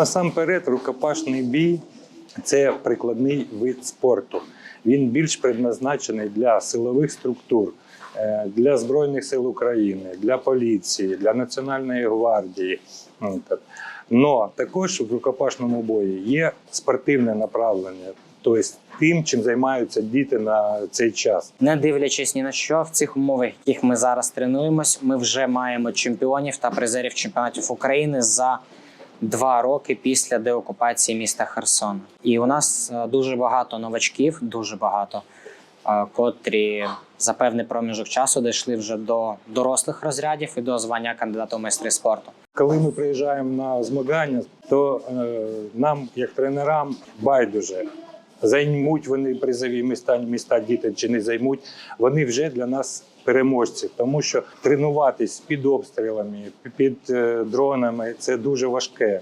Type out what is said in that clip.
Насамперед, рукопашний бій це прикладний вид спорту. Він більш предназначений для силових структур, е, для Збройних сил України, для поліції, для Національної гвардії. Ну. Но також в рукопашному бої є спортивне направлення, тобто тим, чим займаються діти на цей час. Не дивлячись ні на що, в цих умовах, яких ми зараз тренуємось, ми вже маємо чемпіонів та призерів чемпіонатів України за два роки після деокупації міста Херсон. І у нас е, дуже багато новачків, дуже багато, е, котрі за певний проміжок часу дійшли вже до дорослих розрядів і до звання кандидата в майстри спорту. Коли ми приїжджаємо на змагання, то е, нам, як тренерам, байдуже. Займуть вони призові міста, міста діти чи не займуть, вони вже для нас переможці, тому що тренуватись під обстрілами, під е, дронами це дуже важке.